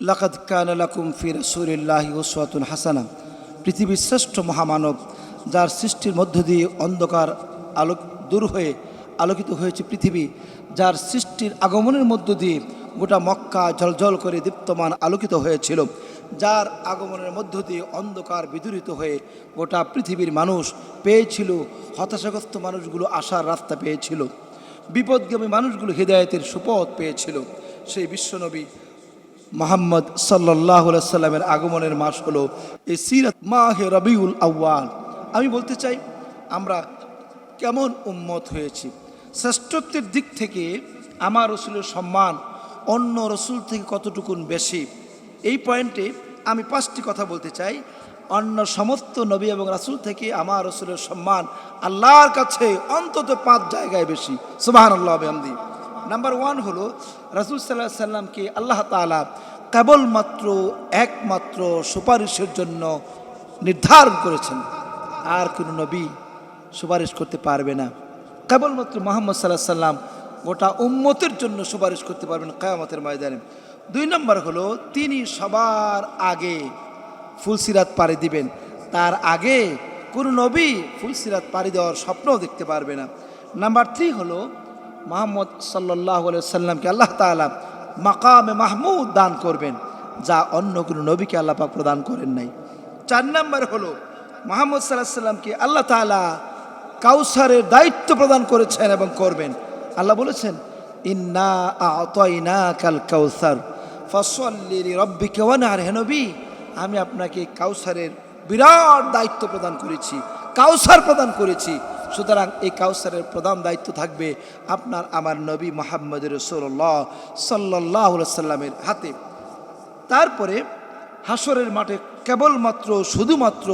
লাকাদ কানা লাকুম ফি রাসূলিল্লাহি উসওয়াতুন হাসানা। পৃথিবীর শ্রেষ্ঠ মহামানব, যার সৃষ্টির মধ্য দিয়ে অন্ধকার আলোক দূর হয়ে আলোকিত হয়েছে পৃথিবী, যার সৃষ্টির আগমনের মধ্য দিয়ে গোটা মক্কা জলজল করে দীপ্তমান আলোকিত হয়েছিল, যার আগমনের মধ্য দিয়ে অন্ধকার বিদূরিত হয়ে গোটা পৃথিবীর মানুষ পেয়েছিল, হতাশাগ্রস্ত মানুষগুলো আসার রাস্তা পেয়েছিল, বিপদগামী মানুষগুলো হৃদায়তের সুপথ পেয়েছিল। সেই বিশ্বনবী মোহাম্মদ সাল্লাহ সাল্লামের আগমনের মাস হলো এই সিরাত মাহে রবিউল আউ্য়াল। আমি বলতে চাই, আমরা কেমন উম্মত হয়েছি? শ্রেষ্ঠত্বের দিক থেকে আমার রসুলের সম্মান অন্য রসুল থেকে কতটুকুন বেশি? এই পয়েন্টে আমি পাঁচটি কথা বলতে চাই। অন্য সমস্ত নবী এবং রাসুল থেকে আমার রসুলের সম্মান আল্লাহর কাছে অন্তত পাঁচ জায়গায় বেশি। সুবাহ আল্লাহ আমদি নাম্বার ওয়ান হলো, রাসুল সাল্লাহ সাল্লামকে আল্লাহ তালা কেবলমাত্র একমাত্র সুপারিশের জন্য নির্ধারণ করেছেন। আর কোনো নবী সুপারিশ করতে পারবে না। কেবলমাত্র মোহাম্মদ সাল্লাহ সাল্লাম গোটা উম্মতের জন্য সুপারিশ করতে পারবেন কেয়ামতের ময়দানে। দুই নম্বর হলো, তিনি সবার আগে ফুলসিরাত পাড়ি দিবেন। তার আগে কোনো নবী ফুলসিরাত পাড়ি দেওয়ার স্বপ্নও দেখতে পারবে না। নাম্বার থ্রি হলো মোহাম্মদ সাল্লাহ সাল্লামকে আল্লাহ তালা মাকামে মাহমুদ দান করবেন, যা অন্য কোনো নবীকে আল্লাহ পাক প্রদান করেন নাই। চার নম্বর হলো, মোহাম্মদ সাল্লাহ সাল্লামকে আল্লাহ তালা কাউসারের দায়িত্ব প্রদান করেছেন এবং করবেন। আল্লাহ বলেছেন, ইন্না আতয়না কাল কাউসার ফসল্লি রব্বিকে ওয়ানার হেনবি আমি আপনাকে কাউসারের বিরাট দায়িত্ব প্রদান করেছি, কাউসার প্রদান করেছি। সুতরাং এই কাউসারের প্রধান দায়িত্ব থাকবে আপনার আমার নবী মোহাম্মদ রসোল্লাহ সাল্লাহ সাল্লামের হাতে। তারপরে হাসরের মাঠে কেবলমাত্র, শুধুমাত্র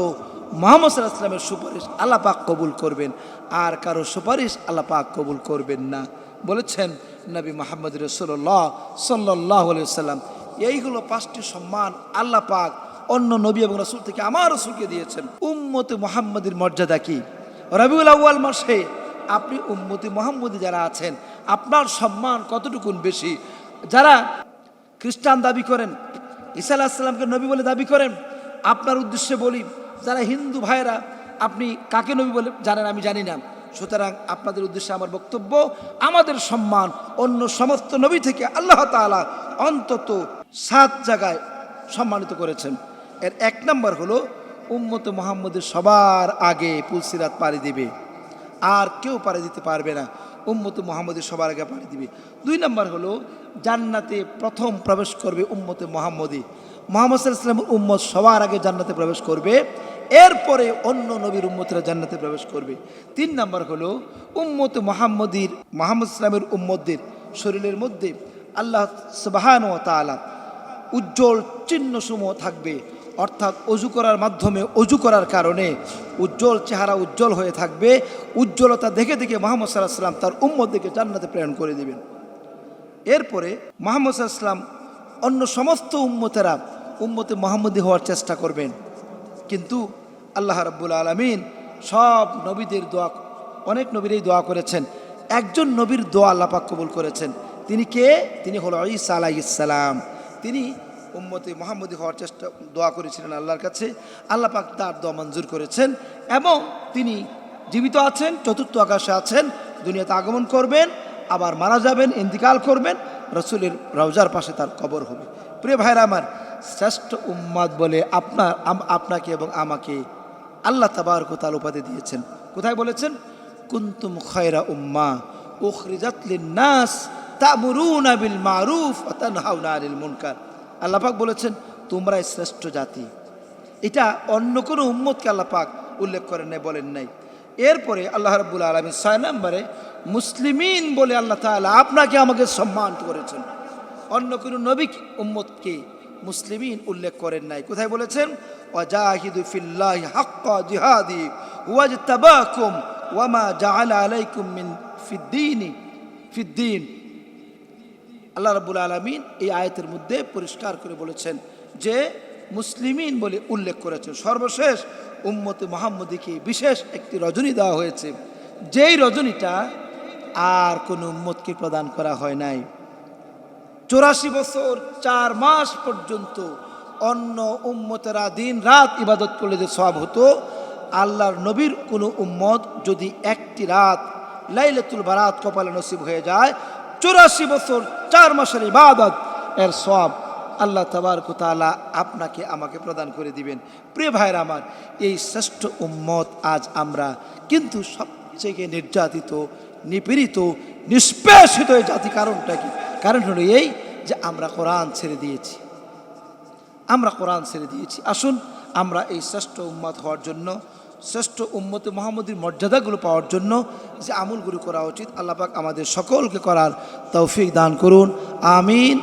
মোহাম্মদ সাল্লাহ সাল্লামের সুপারিশ আল্লাপাক কবুল করবেন, আর কারও সুপারিশ আল্লাপাক কবুল করবেন না। বলেছেন নবী মোহাম্মদ রসোল্লাহ সাল্লাহ সাল্লাম এইগুলো পাঁচটি সম্মান আল্লাহ পাক অন্য নবী এবং রসুল থেকে আমার রসুলকে দিয়েছেন। উম্মতে মোহাম্মদের মর্যাদা কি? রবিউল আউ্য়াল মাসে আপনি উম্মতি মোহাম্মদি যারা আছেন, আপনার সম্মান কতটুকুন বেশি? যারা খ্রিস্টান দাবি করেন, ঈসা আলাহিসাল্লামকে নবী বলে দাবি করেন, আপনার উদ্দেশ্যে বলি, যারা হিন্দু ভাইয়েরা, আপনি কাকে নবী বলে জানেন আমি জানি না। সুতরাং আপনাদের উদ্দেশ্যে আমার বক্তব্য, আমাদের সম্মান অন্য সমস্ত নবী থেকে আল্লাহ তালা অন্তত সাত জায়গায় সম্মানিত করেছেন। এর এক নম্বর হলো উম্মত মোহাম্মদের সবার আগে পুলসিরাত পাড়ি দিবে। আর কেউ পাড়ি দিতে পারবে না। উম্মত মোহাম্মদের সবার আগে পাড়ি দিবে। দুই নম্বর হলো, জান্নাতে প্রথম প্রবেশ করবে উম্মতে মোহাম্মদী মোহাম্মদ সাল্লামের উম্মত সবার আগে জান্নাতে প্রবেশ করবে। এরপরে অন্য নবীর উম্মতরা জান্নাতে প্রবেশ করবে। তিন নম্বর হলো, উম্মত মোহাম্মদীর, মোহাম্মদ ইসলামের উম্মতদের শরীরের মধ্যে আল্লাহ সুবাহান ও তালা উজ্জ্বল চিহ্নসমূহ থাকবে। অর্থাৎ অজু করার মাধ্যমে অজু করার কারণে উজ্জ্বল চেহারা উজ্জ্বল হয়ে থাকবে। উজ্জ্বলতা দেখে দেখে মোহাম্মদ সাল্লাহ সাল্লাম তার উম্মদকে জান্নাতে প্রেরণ করে দিবেন। এরপরে মোহাম্মদ সাল্লাম অন্য সমস্ত উম্মতেরা উম্মতে মোহাম্মদী হওয়ার চেষ্টা করবেন। কিন্তু আল্লাহ রাব্বুল আলমিন সব নবীদের দোয়া, অনেক নবীরই দোয়া করেছেন। একজন নবীর দোয়া আল্লাপাক কবুল করেছেন। তিনি কে? তিনি হল ঈসা আলাইসালাম তিনি উম্মতে মোহাম্মদী হওয়ার চেষ্টা, দোয়া করেছিলেন আল্লাহর কাছে। আল্লাহ পাক তার দোয়া মঞ্জুর করেছেন এবং তিনি জীবিত আছেন, চতুর্থ আকাশে আছেন, দুনিয়াতে আগমন করবেন, আবার মারা যাবেন, ইন্তিকাল করবেন, রসুলের রওজার পাশে তার কবর হবে। প্রিয় ভাইরা আমার, শ্রেষ্ঠ উম্মাদ বলে আপনার আপনাকে এবং আমাকে আল্লাহ তাবার কোতাল উপাধি দিয়েছেন। কোথায় বলেছেন? কুন্তুম খয়রা উম্মা উখরিজাত লিন-নাস তা'মুরুনা বিল মারুফ ওয়া তানহাউনা আনিল মুনকার। আল্লাহ পাক বলেছেন তোমরাই শ্রেষ্ঠ জাতি। এটা অন্য কোনো উম্মতকে আল্লাহ পাক উল্লেখ করেন নাই, বলেন নাই। এরপরে আল্লাহ রাব্বুল আলমী ছয় নম্বরে, মুসলিমিন বলে আল্লাহ তাআলা আপনাকে আমাকে সম্মান করেছেন। অন্য কোনো নবী উম্মতকে মুসলিমিন উল্লেখ করেন নাই। কোথায় বলেছেন? ওয়াজাহিদু ওয়ামা জাআলা আলাইকুম মিন আল্লাহ রাব্বুল আলমিন এই আয়তের মধ্যে পরিষ্কার করে বলেছেন যে মুসলিমিন বলে উল্লেখ করেছেন। সর্বশেষ উম্মতে মোহাম্মদীকে বিশেষ একটি রজনী দেওয়া হয়েছে। যেই রজনীটা আর কোনো উম্মতকে প্রদান করা হয় নাই। চৌরাশি বছর, চার মাস পর্যন্ত অন্য উম্মতেরা দিন রাত ইবাদত করলে যে সব হতো, আল্লাহর নবীর কোনো উম্মত যদি একটি রাত লাইলাতুল বারাত কপালে নসিব হয়ে যায় চৌরাশি বছর, চার মাসের ইবাদত, এর সব আল্লাহ তাবারকতালা আপনাকে আমাকে প্রদান করে দিবেন। প্রিয় ভাইয়ের আমার, এই শ্রেষ্ঠ উম্মত আজ আমরা কিন্তু সবচেয়ে নির্যাতিত, নিপীড়িত, নিষ্পেষিত এই জাতি কারণটা কি? কারণ হলো এই যে আমরা কোরআন ছেড়ে দিয়েছি। আমরা কোরআন ছেড়ে দিয়েছি। আসুন আমরা এই শ্রেষ্ঠ উম্মত হওয়ার জন্য শ্রেষ্ঠ উম্মতে মোহাম্মদীর মর্যাদাগুলো পাওয়ার জন্য যে আমলগুলো করা উচিত আল্লাপাক আমাদের সকলকে করার তৌফিক দান করুন। আমিন।